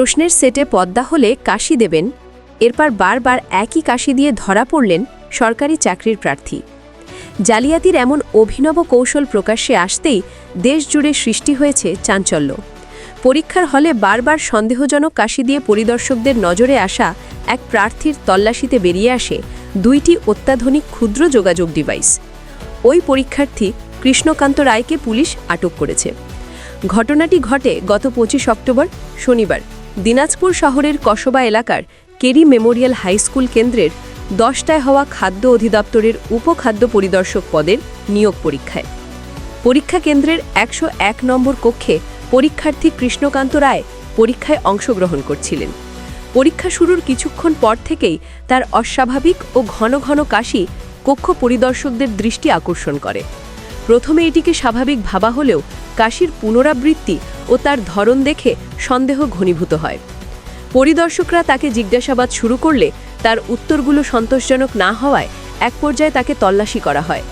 প্রশ্নের সেটে পদ্মা হলে কাশি দেবেন। এরপর বারবার একই কাশি দিয়ে ধরা পড়লেন সরকারি চাকরির প্রার্থী। জালিয়াতির এমন অভিনব কৌশল প্রকাশ্যে আসতেই দেশজুড়ে সৃষ্টি হয়েছে চাঞ্চল্য। পরীক্ষার হলে বারবার সন্দেহজনক কাশি দিয়ে পরিদর্শকদের নজরে আসা এক প্রার্থীর তল্লাশিতে বেরিয়ে আসে দুইটি অত্যাধুনিক ক্ষুদ্র যোগাযোগ ডিভাইস। ওই পরীক্ষার্থী কৃষ্ণকান্ত রায়কে পুলিশ আটক করেছে। ঘটনাটি ঘটে গত পঁচিশ অক্টোবর, শনিবার। দিনাজপুর শহরের কসবা এলাকার কেরি মেমোরিয়াল হাই স্কুল কেন্দ্রের দশটায় হওয়া খাদ্য অধিদপ্তরের উপখাদ্য পরিদর্শক পদের নিয়োগ পরীক্ষায়। পরীক্ষা কেন্দ্রের একশো এক নম্বর কক্ষে পরীক্ষার্থী কৃষ্ণকান্ত রায় পরীক্ষায় অংশগ্রহণ করছিলেন। পরীক্ষা শুরুর কিছুক্ষণ পর থেকেই তার অস্বাভাবিক ও ঘন ঘন কাশি কক্ষ পরিদর্শকদের দৃষ্টি আকর্ষণ করে। প্রথমে এটিকে স্বাভাবিক ভাবা হলেও কাশির পুনরাবৃত্তি ও তার ধরন দেখে সন্দেহ ঘনীভূত হয়। পরিদর্শকরা তাকে জিজ্ঞাসাবাদ শুরু করলে তার উত্তরগুলো সন্তোষজনক না হওয়ায় এক পর্যায়ে তাকে তল্লাশি করা হয়।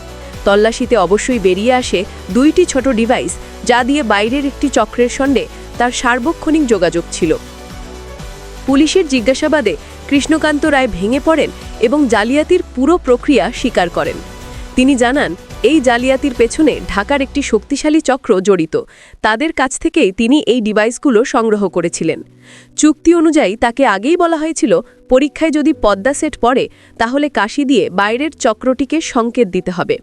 তল্লাশিতে অবশ্যই বেরিয়ে আসে দুইটি ছোট ডিভাইস যা দিয়ে বাইরের একটি চক্রের সঙ্গে তার সার্বক্ষণিক যোগাযোগ ছিল। পুলিশের জিজ্ঞাসাবাদে কৃষ্ণকান্ত রায় ভেঙে পড়েন এবং জালিয়াতির পুরো প্রক্রিয়া স্বীকার করেন। তিনি জানান এই জালিয়াতির পেছনে ঢাকার একটি শক্তিশালী চক্র জড়িত। তাদের কাছ থেকেই তিনি এই ডিভাইসগুলো সংগ্রহ করেছিলেন। চুক্তি অনুযায়ী তাকে আগেই বলা হয়েছিল, পরীক্ষায় যদি পদ্মা সেট পড়ে, তাহলে কাশি দিয়ে বাইরের চক্রটিকে সংকেত দিতে হবে।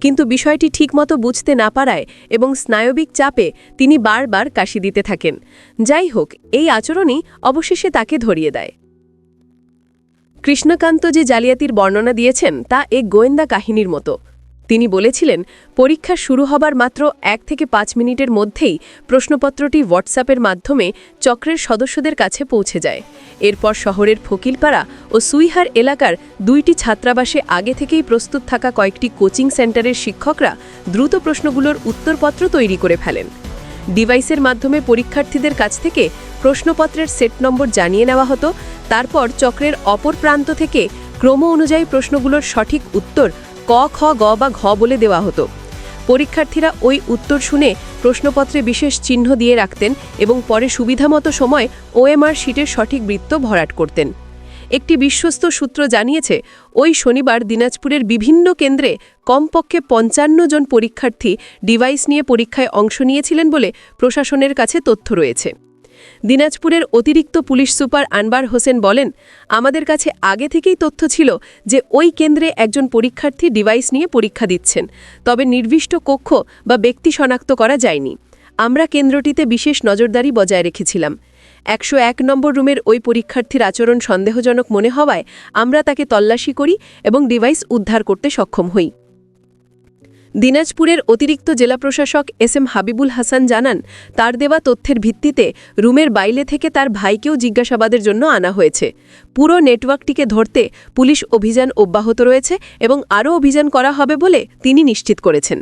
কিন্তু বিষয়টি ঠিকমতো বুঝতে না পারায় এবং স্নায়বিক চাপে তিনি বারবার কাশি দিতে থাকেন। যাই হোক, এই আচরণই অবশেষে তাকে ধরিয়ে দেয়। কৃষ্ণকান্ত যে জালিয়াতির বর্ণনা দিয়েছেন, তা এক গোয়েন্দা কাহিনীর মতো। তিনি বলেছিলেন, পরীক্ষা শুরু হবার মাত্র এক থেকে পাঁচ মিনিটের মধ্যেই প্রশ্নপত্রটি হোয়াটসঅ্যাপের মাধ্যমে চক্রের সদস্যদের কাছে পৌঁছে যায়। এরপর শহরের ফকিলপাড়া ও সুইহার এলাকার দুইটি ছাত্রাবাসে আগে থেকেই প্রস্তুত থাকা কয়েকটি কোচিং সেন্টারের শিক্ষকরা দ্রুত প্রশ্নগুলোর উত্তরপত্র তৈরি করে ফেলেন। ডিভাইসের মাধ্যমে পরীক্ষার্থীদের কাছ থেকে প্রশ্নপত্রের সেট নম্বর জানিয়ে নেওয়া হতো। তারপর চক্রের অপর প্রান্ত থেকে ক্রম অনুযায়ী প্রশ্নগুলোর সঠিক উত্তর ক, খ, গ বা ঘ বলে দেওয়া হতো। পরীক্ষার্থীরা ওই উত্তর শুনে প্রশ্নপত্রে বিশেষ চিহ্ন দিয়ে রাখতেন এবং পরে সুবিধামতো সময় ওএমআর শিটের সঠিক বৃত্ত ভরাট করতেন। একটি বিশ্বস্ত সূত্র জানিয়েছে, ওই শনিবার দিনাজপুরের বিভিন্ন কেন্দ্রে কমপক্ষে পঞ্চান্ন জন পরীক্ষার্থী ডিভাইস নিয়ে পরীক্ষায় অংশ নিয়েছিলেন বলে প্রশাসনের কাছে তথ্য রয়েছে। দিনাজপুরের অতিরিক্ত পুলিশ সুপার আনবার হোসেন বলেন, আমাদের কাছে আগে থেকেই তথ্য ছিল যে ওই কেন্দ্রে একজন পরীক্ষার্থী ডিভাইস নিয়ে পরীক্ষা দিচ্ছেন, তবে নির্দিষ্ট কক্ষ বা ব্যক্তি শনাক্ত করা যায়নি। আমরা কেন্দ্রটিতে বিশেষ নজরদারি বজায় রেখেছিলাম। একশো এক নম্বর রুমের ওই পরীক্ষার্থীর আচরণ সন্দেহজনক মনে হওয়ায় আমরা তাকে তল্লাশি করি এবং ডিভাইস উদ্ধার করতে সক্ষম হই। দিনাজপুরের অতিরিক্ত জেলা প্রশাসক এস এম হাবিবুল হাসান জানান, তার দেওয়া তথ্যের ভিত্তিতে রুমের বাইরে থেকে তার ভাইকেও জিজ্ঞাসাবাদের জন্য আনা হয়েছে। পুরো নেটওয়ার্কটিকে ধরতে পুলিশ অভিযান অব্যাহত রয়েছে এবং আরও অভিযান করা হবে বলে তিনি নিশ্চিত করেছেন।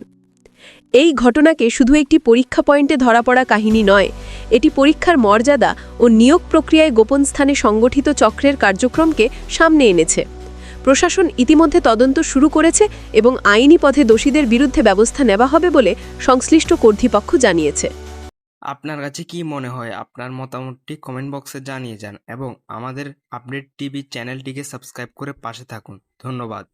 এই ঘটনাকে শুধু একটি পরীক্ষা পয়েন্টে ধরা পড়া কাহিনী নয়, এটি পরীক্ষার মর্যাদা ও নিয়োগ প্রক্রিয়ায় গোপন স্থানে সংগঠিত চক্রের কার্যক্রমকে সামনে এনেছে। প্রশাসন ইতিমধ্যে তদন্ত শুরু করেছে এবং আইনি পথে দোষীদের বিরুদ্ধে ব্যবস্থা নেওয়া হবে বলে সংশ্লিষ্ট কর্তৃপক্ষ জানিয়েছে। আপনার কাছে কি মনে হয়? আপনার মতামতটি কমেন্ট বক্সে জানিয়ে যান এবং আমাদের আপডেট টিভি চ্যানেলটিকে সাবস্ক্রাইব করে পাশে থাকুন। ধন্যবাদ।